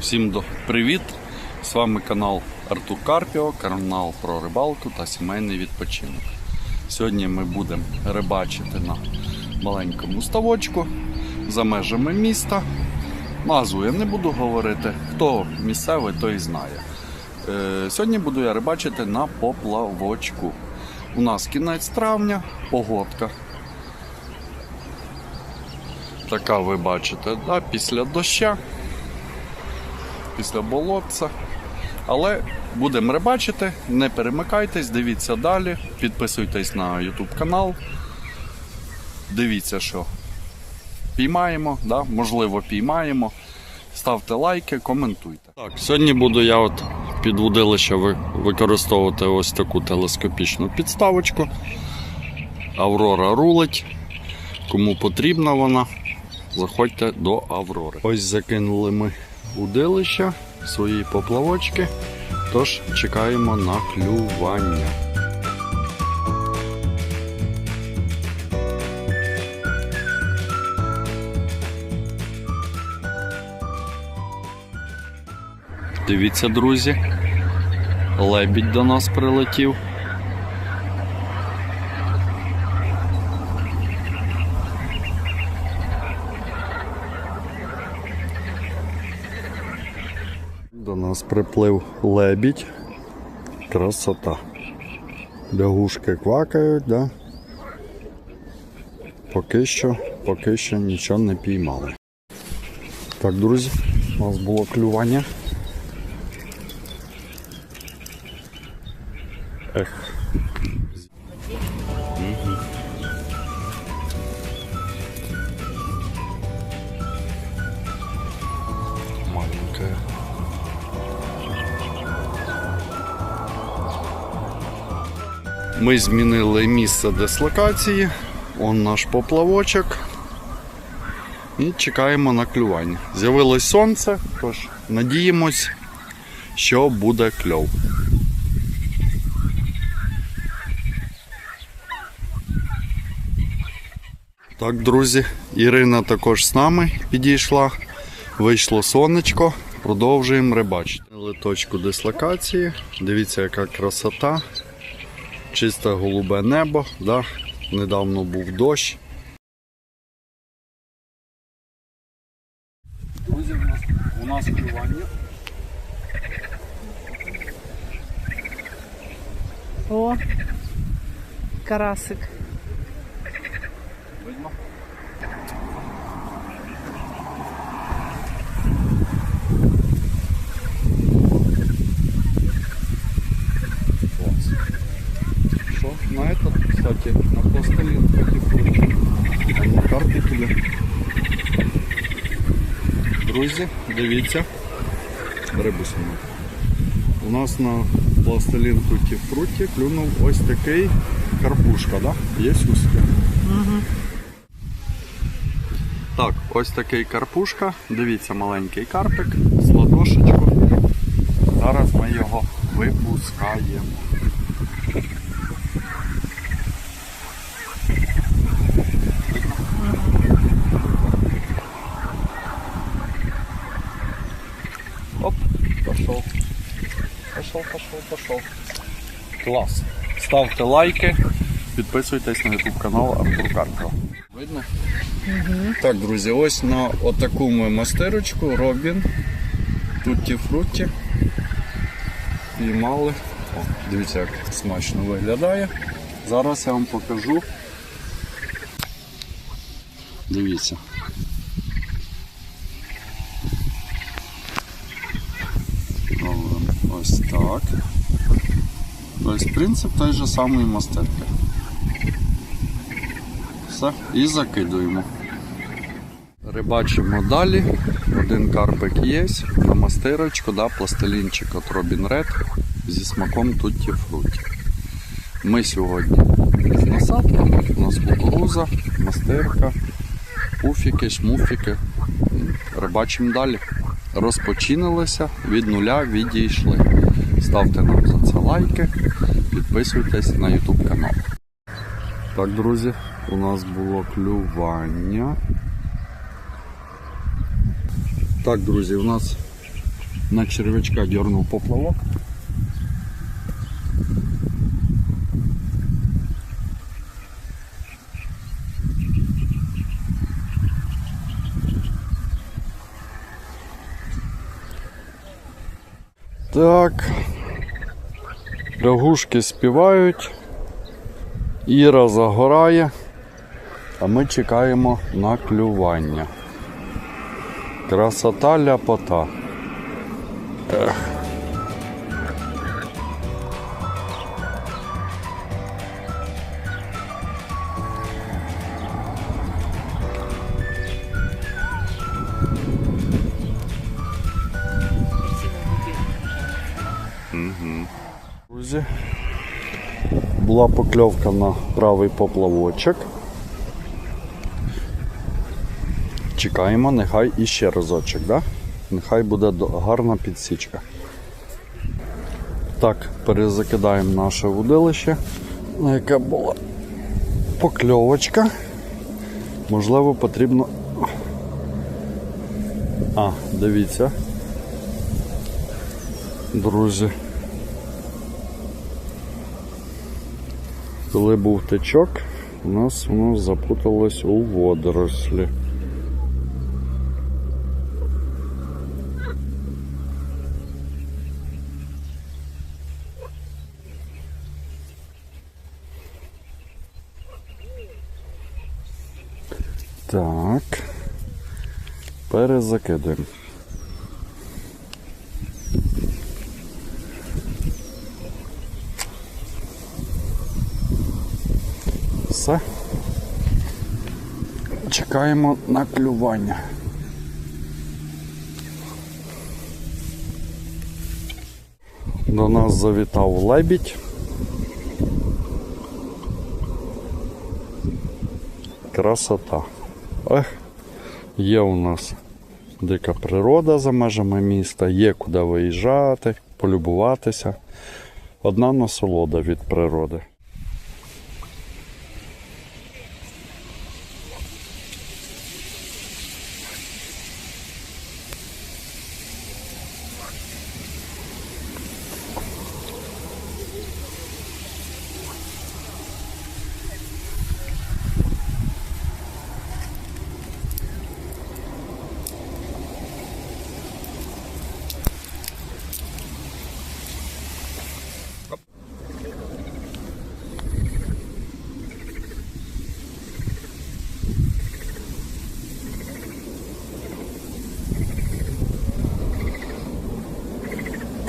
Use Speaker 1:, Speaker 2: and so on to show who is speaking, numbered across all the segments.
Speaker 1: Всім привіт! З вами канал Артур Карпіо, канал про рибалку та сімейний відпочинок. Сьогодні ми будемо рибачити на маленькому ставочку за межами міста. Назву я не буду говорити, хто місцевий, той знає. Е, Сьогодні буду я рибачити на поплавочку. У нас кінець травня, погодка. Така ви бачите, да? після доща після болотця. Але будемо рибачити, не перемикайтесь, дивіться далі, підписуйтесь на YouTube канал. Дивіться, що піймаємо, да? можливо, піймаємо. Ставте лайки, коментуйте. Так, сьогодні буду я от під водилище використовувати ось таку телескопічну підставочку. Аврора рулить. Кому потрібна вона, заходьте до Аврори. Ось закинули ми удилища, свої поплавочки. Тож чекаємо на клювання. Дивіться, друзі. Лебідь до нас прилетів. До нас приплив лебідь. Красота. Лягушки квакають, да? Поки що, поки що нічого не піймали. Так, друзі, у нас було клювання. Ех. Ми змінили місце дислокації. Он наш поплавочок. І чекаємо на клювання. З'явилось сонце, тож надіємось, що буде кльов. Так, друзі, Ірина також з нами підійшла. Вийшло сонечко, продовжуємо рибачити. Точку дислокації. Дивіться, яка красота. Чисте голубе небо. Да? Недавно був дощ. Друзі, у нас, клювання.
Speaker 2: О, карасик.
Speaker 1: Видно? На этот, кстати, на пластилин потихоньку. А не карпиками. Друзі, дивіться. Рибу сниму. У нас на пластилін туті фруті клюнув ось такий карпушка, да? Є уски. Так, ось такий карпушка. Дивіться, маленький карпик з ладошечку. Зараз ми його випускаємо. Пошел, пошел. Клас. Ставте лайки, підписуйтесь на YouTube канал Артур Карпов. Видно? Так, друзі, ось на отаку ми мастерочку Робін. Тутті фрутті. Піймали. О, дивіться, як смачно виглядає. Зараз я вам покажу. Дивіться. Робимо Ось так. Тобто принцип той же самої мастерки. Все, і закидуємо. Рибачимо далі. Один карпик є. На мастерочку, да, пластилінчик от Robin Red зі смаком тутті фруті. Ми сьогодні з насадками. У нас кукуруза, мастерка, пуфіки, шмуфіки. Рибачимо далі. Розпочинилися, від нуля відійшли. Ставте нам за це лайки, підписуйтесь на YouTube канал. Так, друзі, у нас було клювання. Так, друзі, у нас на червячка дернув поплавок. Так. Лягушки співають. Іра загорає, а ми чекаємо на клювання. Красота ляпота. Ех. Була покльовка на правий поплавочок. Чекаємо, нехай іще разочок, да? Нехай буде гарна підсічка. Так, перезакидаємо наше вудилище, на яке була покльовочка. Можливо, потрібно. А, дивіться. Друзі. Коли був течок, у нас воно запуталось у водорослі. Так. Перезакидуємо. Все. Чекаємо на клювання. До нас завітав лебідь. Красота. Ех, є у нас дика природа за межами міста, є куди виїжджати, полюбуватися. Одна насолода від природи.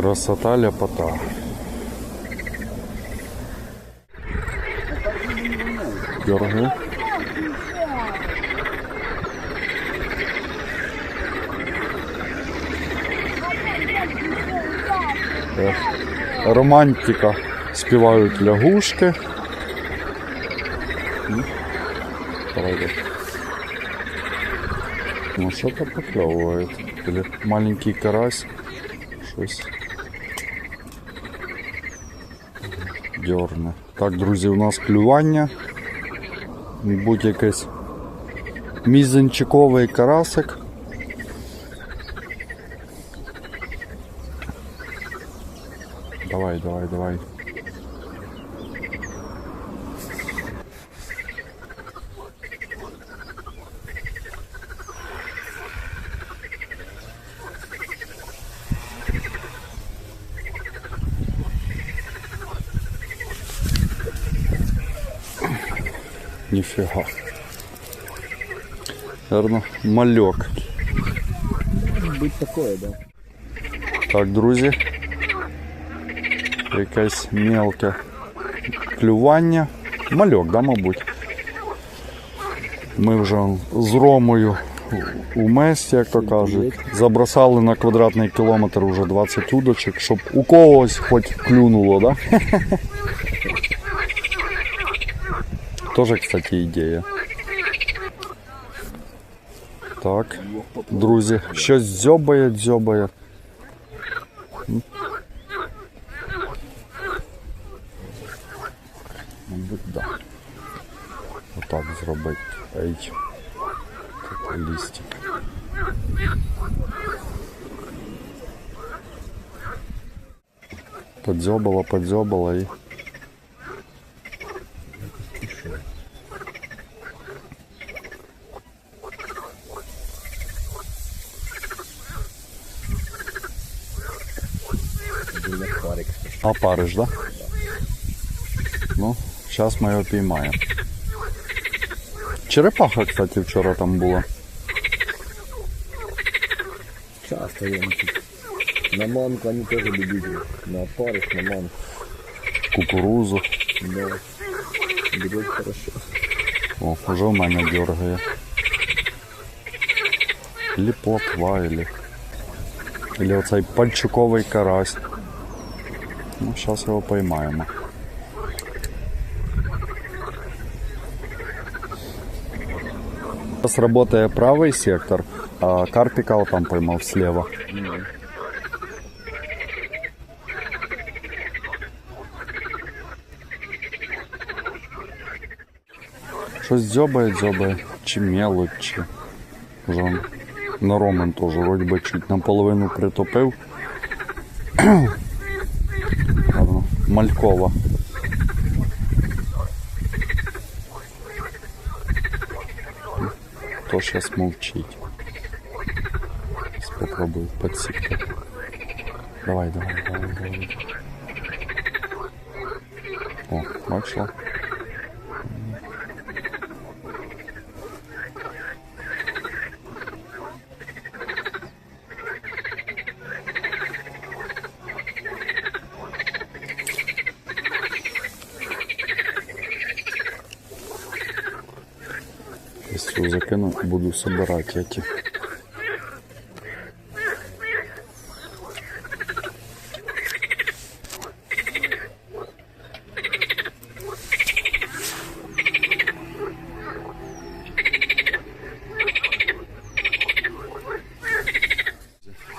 Speaker 1: Красота ляпота. Дергай. Романтика. Співають лягушки. Правда. Ну что-то поклевывает. Маленький карась. Щось. Дьорне. Так, друзі, у нас клювання. Будь якийсь мізинчиковий карасик. Давай, давай, давай. Ніфіга. Наверно, мальок.
Speaker 3: Быть такое, да.
Speaker 1: Так, друзі. Якесь мелке клювання. Мальок, да, мабуть. Ми вже з Ромою у месті, як то кажуть. Забросали на квадратний кілометр вже 20 удочок, щоб у когось хоч клюнуло, да? Тоже, кстати, ідея. Так, друзі, щось дзьобає, дзьобає. Мабуть, да. От так зробити. Ей. Тут листик. Подзьобала, подзьобала і. А да? Ну, зараз ми його піймаємо. Черепаха, кстати, вчора там була.
Speaker 3: Часто я. На манку они тоже любители. На парик, на манку.
Speaker 1: Кукурузу.
Speaker 3: Да. Берет хорошо.
Speaker 1: О, вже в мене дергає. Или плотва, или... Или оцей пальчуковий карась. Ну, зараз його поймаємо. Зараз працює правий сектор, а карпіка там поймав слева. Щось дзьобає, дзьобає, чи мелочь, чи на Ромен теж вроді би чуть наполовину притопив. Ладно, Малькова. То зараз мовчить. Спробую підсікти. Давай, давай, давай, давай. О, бачила? Если закину, буду собирать эти.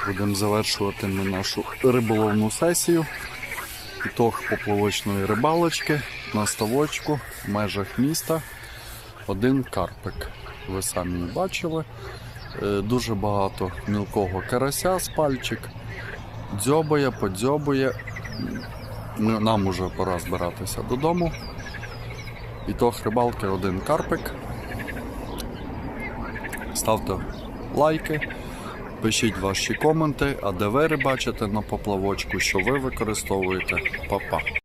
Speaker 1: Будемо завершувати ми нашу риболовну сесію. Ітог поплавочної рибалочки на ставочку в межах міста. Один карпик. Ви самі бачили. Е, Дуже багато мілкого карася з пальчик. Дзьобає, подзьобує. Нам уже пора збиратися додому. Ітог рибалки один карпик. Ставте лайки, пишіть ваші коменти, а де ви рибачите на поплавочку, що ви використовуєте. Па-па.